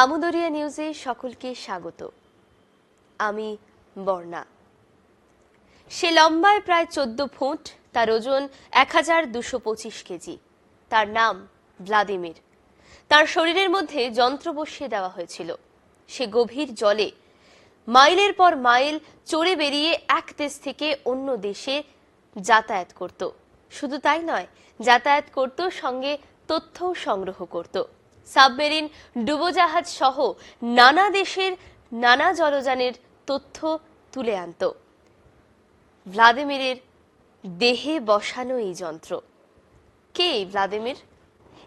আমুদরিয়া নিউজে সকলকে স্বাগত। আমি বর্ণা। সে লম্বায় প্রায় চোদ্দ ফুট, তার ওজন এক হাজার দুশো পঁচিশ কেজি। তার নাম ভ্লাদিমির। তার শরীরের মধ্যে যন্ত্র বসিয়ে দেওয়া হয়েছিল। সে গভীর জলে মাইলের পর মাইল চড়ে বেরিয়ে এক দেশ থেকে অন্য দেশে যাতায়াত করত। শুধু তাই নয়, যাতায়াত করত, সঙ্গে তথ্যও সংগ্রহ করত। সাবমেরিন, ডুবোজাহাজ সহ নানা দেশের নানা জলযানের তথ্য তুলে আনত। ভ্লাদিমিরের দেহে বসানো এই যন্ত্র। কে এই ভ্লাদিমির?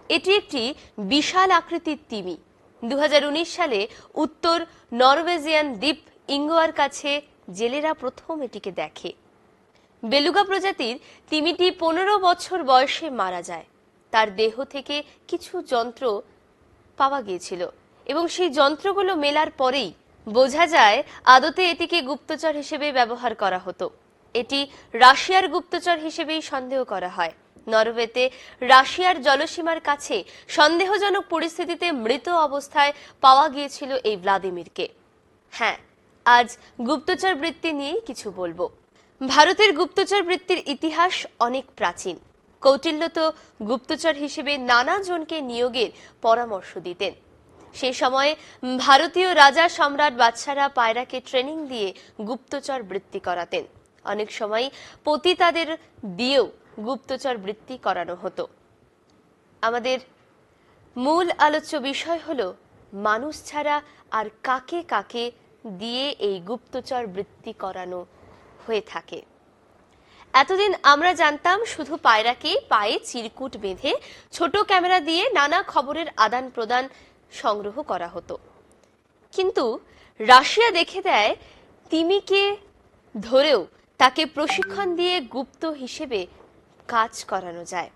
এটি একটি বিশাল আকৃতির তিমি। দু হাজার উনিশ সালে উত্তর নরওয়েজিয়ান দ্বীপ ইঙ্গোয়ার কাছে জেলেরা প্রথম এটিকে দেখে। বেলুগা প্রজাতির তিমিটি পনেরো বছর বয়সে মারা যায়। তার দেহ থেকে কিছু যন্ত্র পাওয়া গিয়েছিল। এবং সেই যন্ত্রগুলো মেলার পরেই বোঝা যায় আদতে এটিকে গুপ্তচর হিসেবে ব্যবহার করা হতো। এটি রাশিয়ার গুপ্তচর হিসেবেই সন্দেহ করা হয়। নরওয়েতে রাশিয়ার জলসীমার কাছে সন্দেহজনক পরিস্থিতিতে মৃত অবস্থায় পাওয়া গিয়েছিল এই ভ্লাদিমিরকে। হ্যাঁ আজ গুপ্তচর বৃত্তি নিয়েই কিছু বলব। ভারতের গুপ্তচর বৃত্তির ইতিহাস অনেক প্রাচীন। কৌটিল্য তো গুপ্তচর হিসেবে নানা জনকে নিয়োগের পরামর্শ দিতেন। সে সময়ে ভারতীয় রাজা সম্রাট বাদশারা পায়রাকে ট্রেনিং দিয়ে গুপ্তচর বৃত্তি করাতেন। অনেক সময় পতিতাদের দিয়েও গুপ্তচর বৃত্তি করানো হতো। আমাদের মূল আলোচ্য বিষয় হল, মানুষ ছাড়া আর কাকে কাকে দিয়ে এই গুপ্তচর বৃত্তি করানো হয়ে থাকে। এতদিন আমরা জানতাম শুধু পায়রাকেই পায়ে চিরকুট বেঁধে ছোট ক্যামেরা দিয়ে নানা খবরের আদান প্রদান সংগ্রহ করা হতো। কিন্তু রাশিয়া দেখে দেয়, তিমিকে ধরেও তাকে প্রশিক্ষণ দিয়ে গুপ্ত হিসেবে কাজ করানো যায়।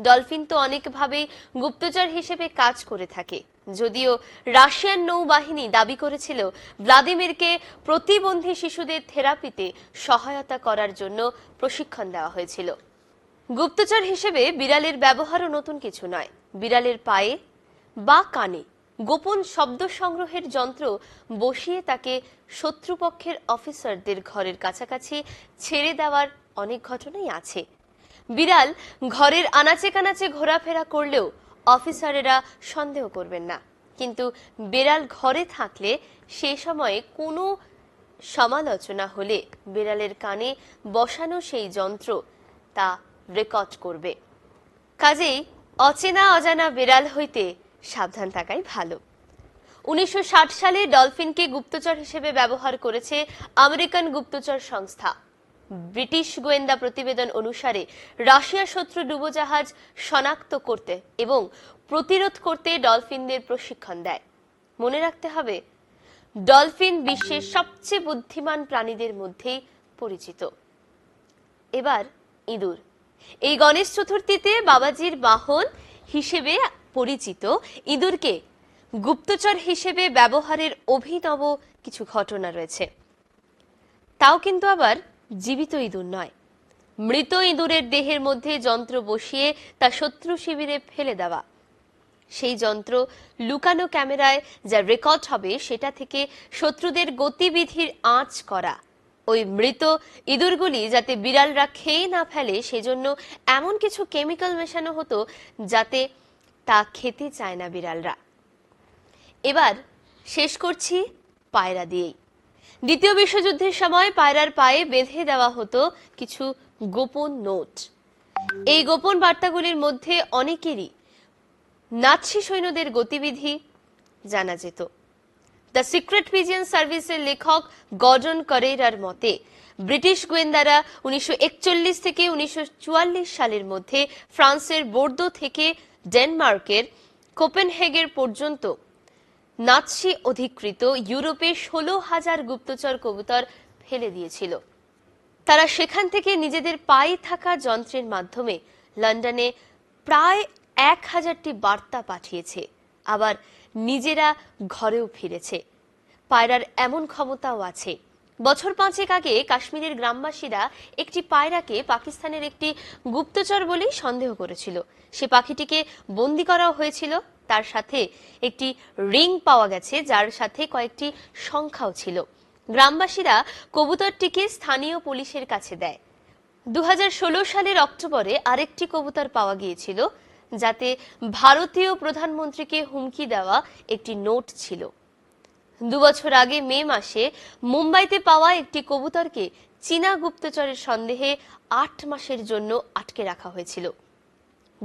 ডলফিন তো অনেকভাবেই গুপ্তচর হিসেবে কাজ করে থাকে। যদিও রাশিয়ান নৌবাহিনী দাবি করেছিল ভ্লাদিমিরকে প্রতিবন্ধী শিশুদের থেরাপিতে সহায়তা করার জন্য প্রশিক্ষণ দেওয়া হয়েছিল। গুপ্তচর হিসেবে বিড়ালের ব্যবহারও নতুন কিছু নয়। বিড়ালের পায়ে বা কানে গোপন শব্দ সংগ্রহের যন্ত্র বসিয়ে তাকে শত্রুপক্ষের অফিসারদের ঘরের কাছাকাছি ছেড়ে দেওয়ার অনেক ঘটনাই আছে। বিড়াল ঘরের আনাচে কানাচে ঘোরাফেরা করলেও অফিসারেরা সন্দেহ করবেন না। কিন্তু বিড়াল ঘরে থাকলে সে সময়ে কোনো সমালোচনা হলে বিড়ালের কানে বসানো সেই যন্ত্র তা রেকর্ড করবে। কাজেই অচেনা অজানা বিড়াল হইতে সাবধান থাকাই ভালো। উনিশশো ষাট সালে ডলফিনকে গুপ্তচর হিসেবে ব্যবহার করেছে আমেরিকান গুপ্তচর সংস্থা। ব্রিটিশ গোয়েন্দা প্রতিবেদন অনুসারে রাশিয়া শত্রু ডুবোজাহাজ শনাক্ত করতে এবং প্রতিরোধ করতে ডলফিনদের প্রশিক্ষণ দেয়। মনে রাখতে হবে, ডলফিন বিশ্বের সবচেয়ে বুদ্ধিমান প্রাণীদের মধ্যেই পরিচিত। এবার ইঁদুর। এই গণেশ চতুর্থীতে বাবাজির বাহন হিসেবে পরিচিত ইঁদুরকে গুপ্তচর হিসেবে ব্যবহারের অভিনব কিছু ঘটনা রয়েছে। তাও কিন্তু আবার জীবিত ইঁদুর নয়। মৃত ইঁদুরের দেহের মধ্যে যন্ত্র বসিয়ে তা শত্রু শিবিরে ফেলে দেওয়া। সেই যন্ত্র লুকানো ক্যামেরায় যা রেকর্ড হবে সেটা থেকে শত্রুদের গতিবিধির আঁচ করা। ওই মৃত ইঁদুরগুলি যাতে বিড়ালরা খেয়ে না ফেলে, সেজন্য এমন কিছু কেমিক্যাল মেশানো হতো যাতে তা খেতে চায় না বিড়ালরা। এবার শেষ করছি পায়রা দিয়েই। দ্বিতীয় বিশ্বযুদ্ধের সময় পায়রার পায়ে বেঁধে দেওয়া হতো কিছু গোপন নোট। এই গোপন বার্তাগুলির মধ্যে অনেকেরই নাৎসি সৈন্যদের গতিবিধি জানা যেত। দ্য সিক্রেট পিজিয়ান সার্ভিসের লেখক গর্ডন করেরার মতে, ব্রিটিশ গোয়েন্দারা উনিশশো একচল্লিশ থেকে উনিশশো চুয়াল্লিশ সালের মধ্যে ফ্রান্সের বোর্দো থেকে ডেনমার্কের কোপেনহেগের পর্যন্ত নাৎসি অধিকৃত ইউরোপে ষোলো হাজার গুপ্তচর কবুতর ফেলে দিয়েছিল। তারা সেখান থেকে নিজেদের পায়ে থাকা যন্ত্রের মাধ্যমে লন্ডনে প্রায় এক হাজারটি বার্তা পাঠিয়েছে। আবার নিজেরা ঘরেও ফিরেছে। পায়রার এমন ক্ষমতাও আছে। বছর পাঁচেক আগে কাশ্মীরের গ্রামবাসীরা একটি পায়রাকে পাকিস্তানের একটি গুপ্তচর বলেই সন্দেহ করেছিল। সে পাখিটিকে বন্দি করাও হয়েছিল। তার সাথে একটি রিং পাওয়া গেছে, যার সাথে কয়েকটি সংখ্যাও ছিল। গ্রামবাসীরা কবুতরটিকে স্থানীয় পুলিশের কাছে দেয়। দু হাজার ষোলো সালের অক্টোবরে আরেকটি কবুতর পাওয়া গিয়েছিল, যাতে ভারতীয় প্রধানমন্ত্রীকে হুমকি দেওয়া একটি নোট ছিল। দুবছর আগে মে মাসে মুম্বাইতে পাওয়া একটি কবুতরকে চীনা গুপ্তচরের সন্দেহে আট মাসের জন্য আটকে রাখা হয়েছিল।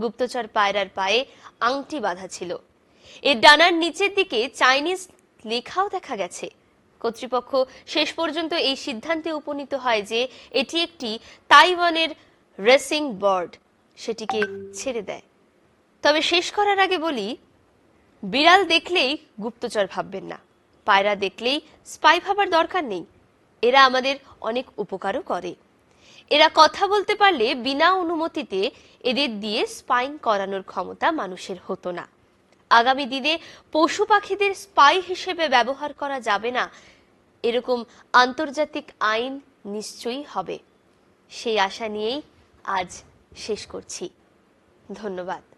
গুপ্তচর পায়রার পায়ে আংটি বাঁধা ছিল। এর ডানার নিচের দিকে চাইনিজ লেখাও দেখা গেছে। কর্তৃপক্ষ শেষ পর্যন্ত এই সিদ্ধান্তে উপনীত হয় যে এটি একটি তাইওয়ানের রেসিং বার্ড। সেটিকে ছেড়ে দেয়। তবে শেষ করার আগে বলি, বিড়াল দেখলেই গুপ্তচর ভাববেন না। পায়রা দেখলেই স্পাই ভাবার দরকার নেই। এরা আমাদের অনেক উপকারও করে। এরা কথা বলতে পারলে বিনা অনুমতিতে এদের দিয়ে স্পাইং করানোর ক্ষমতা মানুষের হতো না। আগামী দিনে পশু পাখিদের স্পাই হিসেবে ব্যবহার করা যাবে না। এরকম আন্তর্জাতিক আইন নিশ্চয়ই হবে। সেই আশা নিয়েই আজ শেষ করছি। ধন্যবাদ।